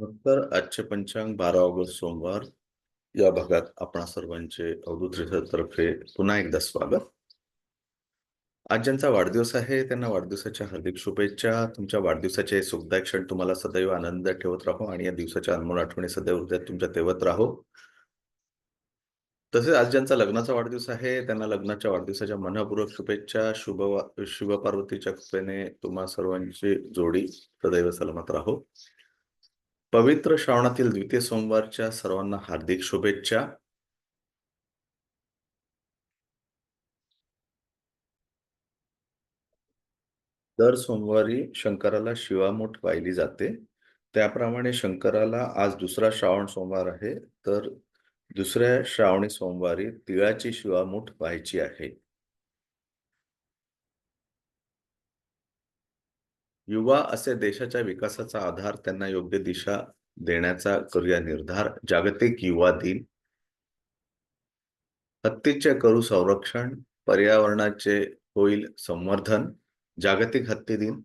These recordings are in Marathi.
नंतर आजचे पंचांग बारा ऑगस्ट सोमवार. या भागात आपणा सर्वांचे अवधूत तर्फे पुन्हा एकदा स्वागत. आज ज्यांचा वाढदिवस आहे त्यांना वाढदिवसाच्या हार्दिक शुभेच्छा. तुमच्या वाढदिवसाचे सुखदायक क्षण तुम्हाला सदैव आनंद ठेवत राहो आणि या दिवसाच्या अनमोल आठवणी सदैव हृदयात तुमच्या तेवत राहो. तसेच आज ज्यांचा लग्नाचा वाढदिवस आहे त्यांना लग्नाच्या वाढदिवसाच्या मनपूर्वक शुभेच्छा. शुभ शुभ पार्वतीच्या कृपेने तुम्हा सर्वांची जोडी सदैव सलामत राहो. पवित्र श्रावणातील द्वितीय सोमवारच्या सर्वांना हार्दिक शुभेच्छा. दर सोमवारी शंकराला शिवामूठ वाहिली जाते. त्याप्रमाणे शंकराला आज दुसरा श्रावण सोमवार आहे. तर दुसऱ्या श्रावणी सोमवारी तिळाची शिवामूठ व्हायची आहे. युवा असे देशाच्या विकासाचा आधार त्यांना योग्य दिशा देण्याचा करूया निर्धार. जागतिक युवा दिन. हत्तीचे करू संरक्षण. पर्यावरणाचे होईल संवर्धन. जागतिक हत्ती दिन.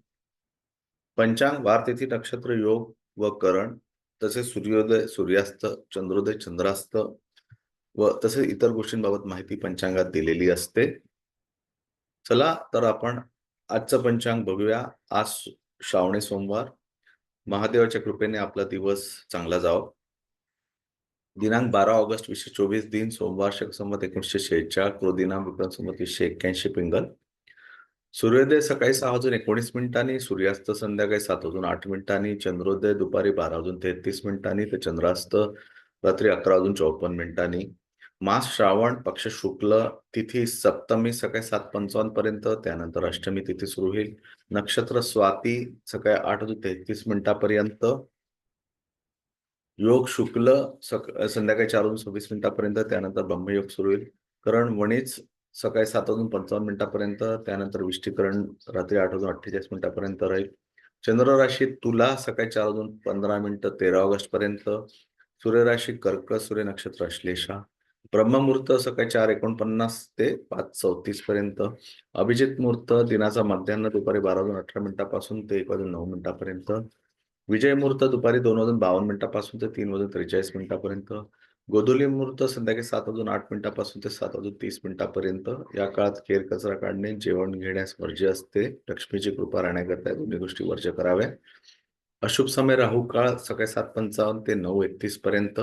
पंचांग वारतिथी नक्षत्र योग व करण. तसेच सूर्योदय सूर्यास्त चंद्रोदय चंद्रास्त व तसेच इतर गोष्टींबाबत माहिती पंचांगात दिलेली असते. चला तर आपण आजचं पंचांग बघूया. आज श्रावणी सोमवार. महादेवाच्या कृपेने आपला दिवस चांगला जावं. दिनांक बारा ऑगस्ट वीसशे चोवीस दिन सोमवार शक संमत एकोणीसशे शेहेचाळ क्रोदिनाम विक्रम संमत वीसशे एक्क्याऐंशी पिंगल. सूर्योदय सकाळी सहा वाजून एकोणीस मिनिटांनी सूर्यास्त संध्याकाळी सात वाजून आठ मिनिटांनी चंद्रोदय दुपारी बारा वाजून तेहतीस मिनिटांनी तर चंद्रास्त रात्री अकरा वाजून चौपन्न मिनिटांनी. मास श्रावण पक्ष शुक्ल तिथी सप्तमी सकाळी सात पंचावन्न पर्यंत त्यानंतर अष्टमी तिथी सुरू होईल. नक्षत्र स्वाती सकाळी आठ तेहतीस मिनिटापर्यंत. योग शुक्ल सक संध्याकाळी चार वाजून सव्वीस मिनिटापर्यंत त्यानंतर ब्रह्मयोग सुरू होईल. करण वणीच सकाळी सात वाजून पंचावन्न मिनिटापर्यंत त्यानंतर विष्टीकरण रात्री आठ वाजून अठ्ठेचाळीस मिनिटापर्यंत राहील. चंद्र राशी तुला सकाळी चार वाजून पंधरा मिनिटं तेरा ऑगस्ट पर्यंत. सूर्यराशी कर्क सूर्य नक्षत्र अश्लेषा ब्रह्ममुहूर्त सकाळी चार एकोणपन्नास ते पाच चौतीस पर्यंत. अभिजित मुहूर्त दिनाचा मध्यान्ह दुपारी बारा वाजून अठरा मिनिटापासून ते एक वाजून नऊ मिनिटापर्यंत. विजय मुहूर्त दुपारी दोन वाजून बावन्न मिनिटापासून ते तीन वाजून त्रेचाळीस मिनिटापर्यंत. गोधुली मुहूर्त संध्याकाळी सात वाजून आठ मिनिटापासून ते सात वाजून तीस मिनिटापर्यंत. या काळात केर कचरा काढणे जेवण घेण्यास वर्ज्य असते. लक्ष्मीची कृपा राहण्याकरता दोन्ही गोष्टी वर्ज्य कराव्या. अशुभ समय राहू काळ सकाळी सात पंचावन्न ते नऊ एकतीस पर्यंत.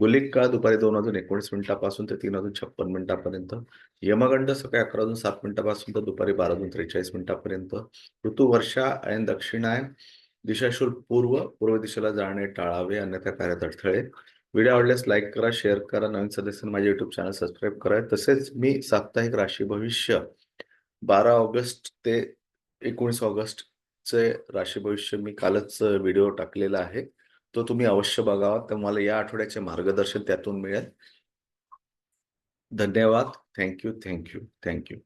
गुलिक काळ दुपारी दोन वाजून एकोणीस मिनिटापासून ते तीन वाजून छप्पन मिनिटापर्यंत. यमगंड सकाळी अकरा वाजून सात मिनिटापासून तर दुपारी बारा वाजून त्रेचाळीस मिनिटापर्यंत. ऋतू वर्षा आणि दक्षिणायन दिशाशूल पूर्व पूर्व दिशेला जाणे टाळावे अन्यथा कार्यात अडथळे व्हिडिओ आवडल्यास लाईक करा शेअर करा. नवीन सदस्यांना माझे युट्यूब चॅनल सबस्क्राईब करा. तसेच मी साप्ताहिक राशी भविष्य बारा ऑगस्ट ते एकोणीस ऑगस्ट चे राशी भविष्य मी कालच व्हिडिओ टाकलेला आहे. तो तुम्ही अवश्य बघावा. तुम्हाला या आठवड्याचे मार्गदर्शन त्यातून मिळेल. धन्यवाद. Thank you thank you thank you